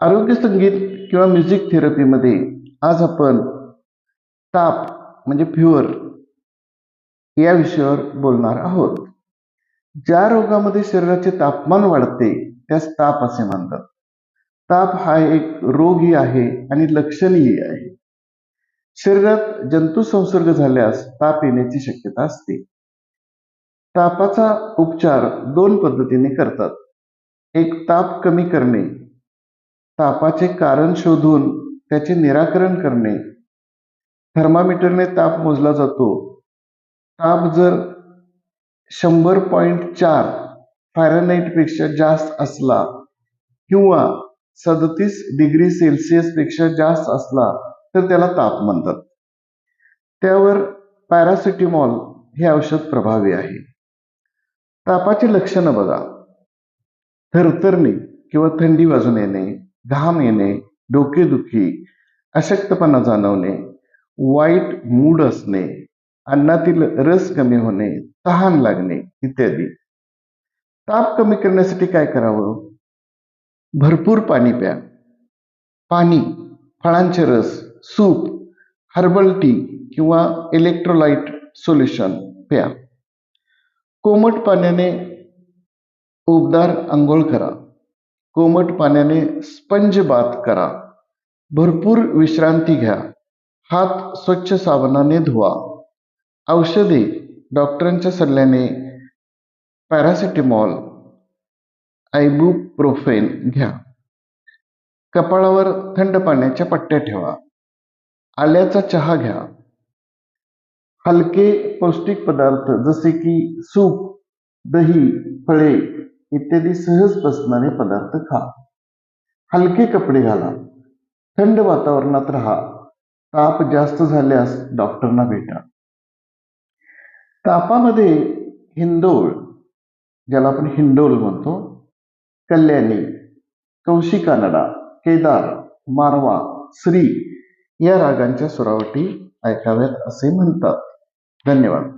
आरोग्य संगीत किंवा म्युझिक थेरपीमध्ये आज आपण ताप म्हणजे फ्युअर या विषयावर बोलणार आहोत. ज्या रोगामध्ये शरीराचे तापमान वाढते त्यास ताप असे म्हणतात. ताप हा एक रोगही आहे आणि लक्षणही आहे. शरीरात जंतू संसर्ग झाल्यास ताप येण्याची शक्यता असते. तापाचा उपचार दोन पद्धतीने करतात. एक ताप कमी करणे. तापाचे कारण शोधून त्याचे निराकरण करणे. थर्मामीटरने ताप मोजला जातो. ताप जर शंभर पॉईंट चार फॅरनाईटपेक्षा जास्त असला किंवा सदतीस डिग्री सेल्सिअसपेक्षा जास्त असला तर त्याला ताप म्हणतात. त्यावर पॅरासिटिमॉल हे औषध प्रभावी आहे. तापाची लक्षणं बघा. थरथरणे किंवा थंडी वाजून येणे. घाम येणे डोकेदुखी अशक्तपणा जाणवणे वाईट मूड असणे अन्नातील रस कमी होणे तहान लागणे इत्यादी. ताप कमी करण्यासाठी काय करावं? भरपूर पाणी प्या. पाणी फळांचे रस सूप हर्बल टी किंवा इलेक्ट्रोलाइट सोल्युशन प्या. कोमट पाण्याने उबदार आंघोळ करा. कोमट पाण्याने स्पंज बाथ करा. भरपूर विश्रांती घ्या. हात स्वच्छ साबणाने धुवा. औषधे डॉक्टरांच्या सल्ल्याने पॅरासिटेमॉल, आयबुप्रोफेन घ्या. कपाळावर थंड पाण्याच्या पट्ट्या ठेवा. आल्याचा चहा घ्या. हलके पौष्टिक पदार्थ जसे की सूप, दही, फळे इत्यादी सहज पसणारे पदार्थ खा. हलके कपडे घाला. थंड वातावरणात राहा. ताप जास्त झाल्यास डॉक्टरना भेटा. तापामध्ये हिंदोळ ज्याला आपण हिंडोल म्हणतो कल्याणी कौशिकानडा केदार मारवा श्री या रागांच्या सुरावटी ऐकाव्यात असे म्हणतात. धन्यवाद.